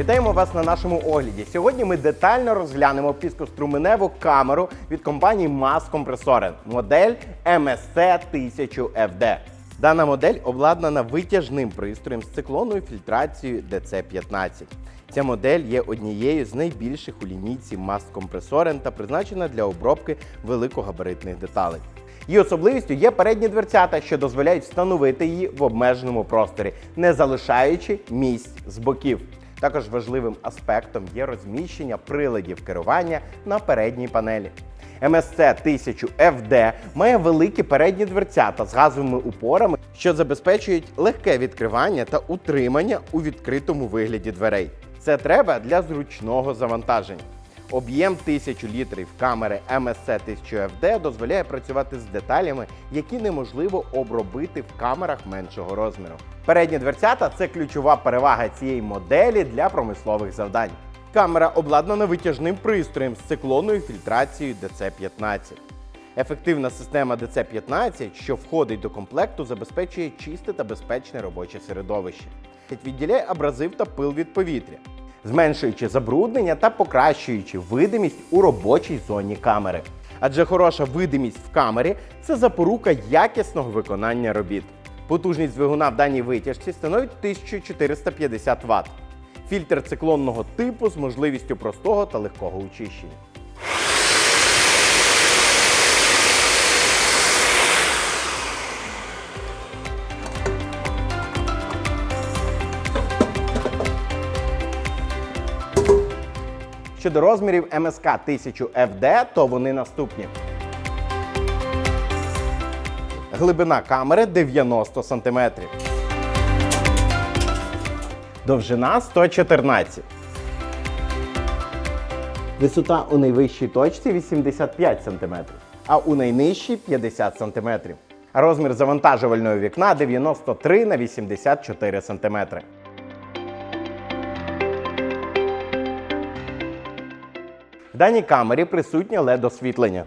Вітаємо вас на нашому огляді. Сьогодні ми детально розглянемо піскоструменеву камеру від компанії MAS Compressoren, модель MSC 1000 FD. Дана модель обладнана витяжним пристроєм з циклонною фільтрацією DC-15. Ця модель є однією з найбільших у лінійці MAS Compressoren та призначена для обробки великогабаритних деталей. Її особливістю є передні дверцята, що дозволяють встановити її в обмеженому просторі, не залишаючи місць з боків. Також важливим аспектом є розміщення приладів керування на передній панелі. MSC 1000 FD має великі передні дверцята з газовими упорами, що забезпечують легке відкривання та утримання у відкритому вигляді дверей. Це треба для зручного завантаження. Об'єм 1000 літрів камери MSC 1000 FD дозволяє працювати з деталями, які неможливо обробити в камерах меншого розміру. Передні дверцята це ключова перевага цієї моделі для промислових завдань. Камера обладнана витяжним пристроєм з циклонною фільтрацією DC-15. Ефективна система DC-15, що входить до комплекту, забезпечує чисте та безпечне робоче середовище. Відділяє абразив та пил від повітря, зменшуючи забруднення та покращуючи видимість у робочій зоні камери. Адже хороша видимість в камері це запорука якісного виконання робіт. Потужність двигуна в даній витяжці становить 1450 Вт. Фільтр циклонного типу з можливістю простого та легкого очищення. Щодо розмірів МСК 1000 FD, то вони наступні. Глибина камери 90 см. Довжина 114. Висота у найвищій точці 85 см, а у найнижчій 50 см. Розмір завантажувального вікна 93 на 84 см. Даній камері присутнє LED освітлення.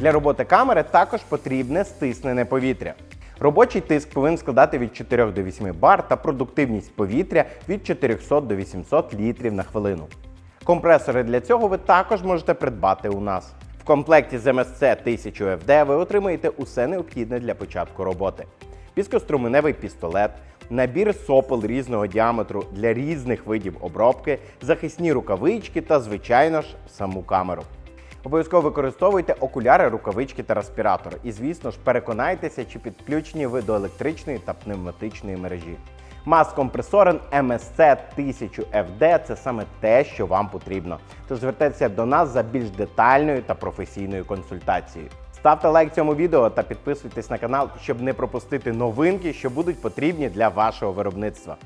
Для роботи камери також потрібне стиснене повітря. Робочий тиск повинен складати від 4 до 8 бар та продуктивність повітря від 400 до 800 літрів на хвилину. Компресори для цього ви також можете придбати у нас. В комплекті з MSC 1000 FD ви отримаєте усе необхідне для початку роботи: піскоструменевий пістолет, набір сопел різного діаметру для різних видів обробки, захисні рукавички та, звичайно ж, саму камеру. Обов'язково використовуйте окуляри, рукавички та респіратор. І, звісно ж, переконайтеся, чи підключені ви до електричної та пневматичної мережі. Мас компресорен MSC 1000 FD це саме те, що вам потрібно. Тож звертайтеся до нас за більш детальною та професійною консультацією. Ставте лайк цьому відео та підписуйтесь на канал, щоб не пропустити новинки, що будуть потрібні для вашого виробництва.